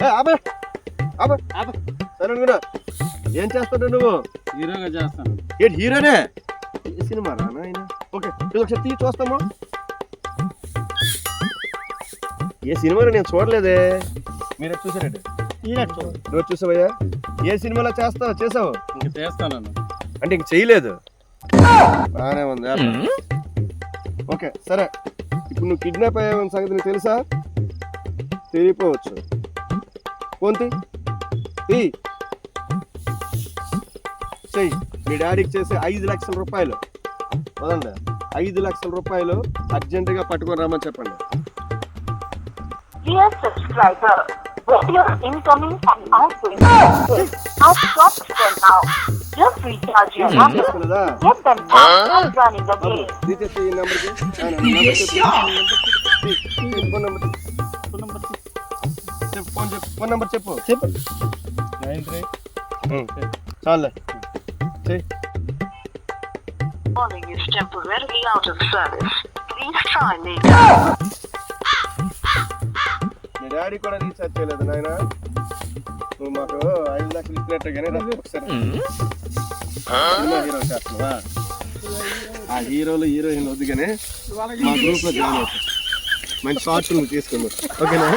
ఏ, చేస్తాడు నువ్వు హీరోగా చేస్తాను. ఏంటి హీరోనే? ఏ సినిమా రా నాయన ఓకే ఇది ఒకసారి తీ చూస్తాము. ఏ సినిమాలో నేను చూడలేదే. మీరు చూసారండి నువ్వు చూసావయ్యా? ఏ సినిమాలో చేస్తావు చేసావు? ఇంక చేస్తాను అంటే ఇంక చేయలేదు. బాగానే ఉంది. ఓకే సరే. ఇప్పుడు నువ్వు కిడ్నాప్ అయ్యావని సంగతి నీకు తెలుసా? తెలియపోవచ్చు. కొంత మీ డాడీకి చేసే ఐదు లక్షల రూపాయలు. అదండి ఐదు లక్షల రూపాయలు అర్జెంట్గా పట్టుకొని రామని చెప్పండి. Hmm. ఫోన్ చెప్పు ఫోన్ చెప్పు ఫోన్ నెంబర్ చెప్పు. చెప్పు. Nine three. చాలే. చెయ్యి Calling is temporarily out of service. Please try later. మీ డాడీ కూడా రీఛార్జ్ చేయలేదు నాయన. నువ్వు మాకు ఐదు లక్షలు ఇచ్చినట్టు కానీ రా ఒకసారి. సినిమా హీరో చేస్తున్నావా? ఆ హీరోలు హీరోయిన్ వద్దు కానీ మా గ్రూప్లో జాయిన్ మంచి షార్ట్ నువ్వు తీసుకున్నావు ఓకేనా?